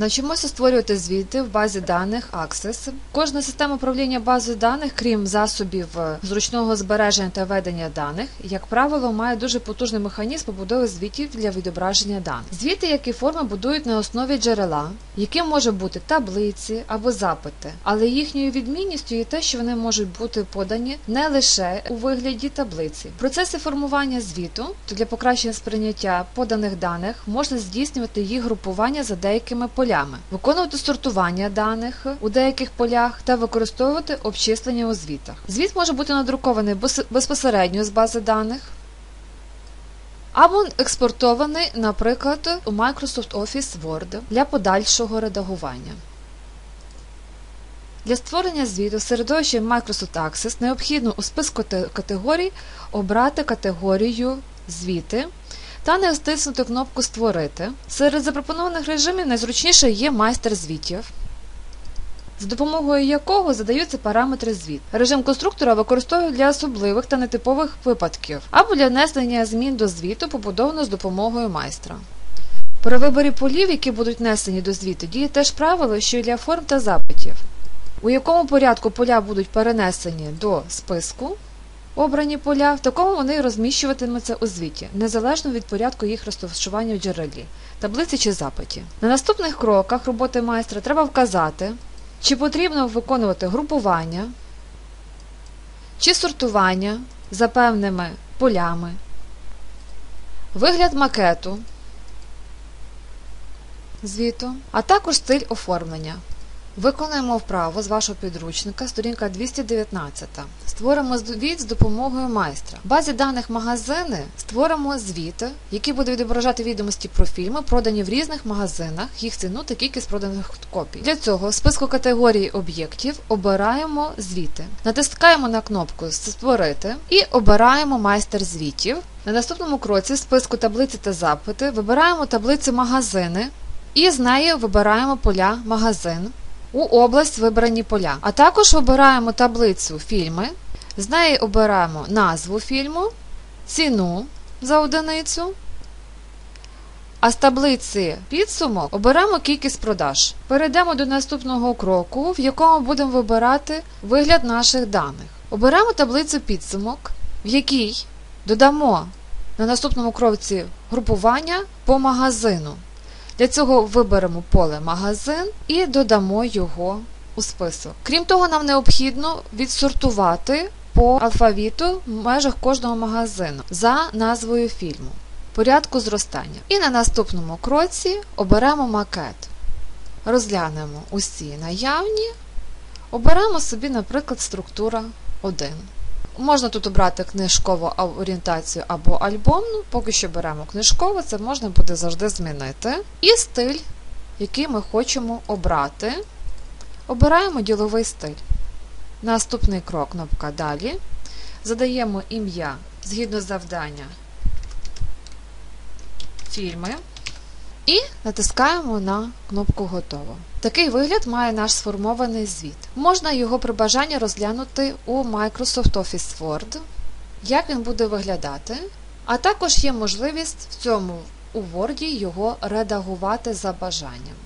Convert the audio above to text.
Навчимося створювати звіти в базі даних Access. Кожна система управління базою даних, крім засобів е, зручного збереження та ведення даних, як правило, має дуже потужний механізм побудови звітів для відображення даних. Звіти, які форми будують на основі джерела, яким може бути таблиці або запити, але їхньою відмінністю є те, що вони можуть бути подані не лише у вигляді таблиці. В процесі формування звіту для покращення сприйняття поданих даних можна здійснювати їх групування за деякими полями, виконувати сортування даних у деяких полях та використовувати обчислення у звітах. Звіт може бути надрукований безпосередньо з бази даних. Або експортований, наприклад, у Microsoft Office Word для подальшого редагування. Для створення звіту в середовищі Microsoft Access необхідно у списку категорій обрати категорію Звіти та не стиснути кнопку Створити. Серед запропонованих режимів найзручніше є майстер звітів, за допомогою якого задаються параметри звіт. Режим конструктора використовують для особливих та нетипових випадків або для внесення змін до звіту, побудовано з допомогою майстра. При виборі полів, які будуть внесені до звіту, діє теж правило, що й для форм та запитів. У якому порядку поля будуть перенесені до списку, обрані поля, в такому вони розміщуватимуться у звіті, незалежно від порядку їх розташування в джерелі, таблиці чи запиті. На наступних кроках роботи майстра треба вказати, чи потрібно виконувати групування, чи сортування за певними полями, вигляд макету звіту, а також стиль оформлення. Виконуємо вправу з вашого підручника, сторінка 219. Створимо звіт з допомогою майстра. В базі даних магазини створимо звіт, який буде відображати відомості про фільми, продані в різних магазинах, їх ціну та кількість проданих копій. Для цього в списку категорій об'єктів обираємо звіти. Натискаємо на кнопку Створити і обираємо майстер звітів. На наступному кроці списку таблиці та запити вибираємо таблицю магазини і з неї вибираємо поля магазин у область вибрані поля. А також обираємо таблицю фільми, з неї обираємо назву фільму, ціну за одиницю. А з таблиці підсумок оберемо кількість продаж. Перейдемо до наступного кроку, в якому будемо вибирати вигляд наших даних. Оберемо таблицю підсумок, в якій додамо на наступному кроці групування по магазину. Для цього виберемо поле магазин і додамо його у список. Крім того, нам необхідно відсортувати по алфавіту в межах кожного магазину за назвою фільму, порядку зростання. І на наступному кроці оберемо макет. Розглянемо усі наявні, оберемо собі, наприклад, структура 1. Можна тут обрати книжкову орієнтацію або альбомну, поки що беремо книжкову, це можна буде завжди змінити. І стиль, який ми хочемо обрати. Обираємо діловий стиль. Наступний крок кнопка Далі. Задаємо ім'я згідно завдання фільми. І натискаємо на кнопку Готово. Такий вигляд має наш сформований звіт. Можна його при бажанні розглянути у Microsoft Office Word, як він буде виглядати, а також є можливість в цьому у Word його редагувати за бажанням.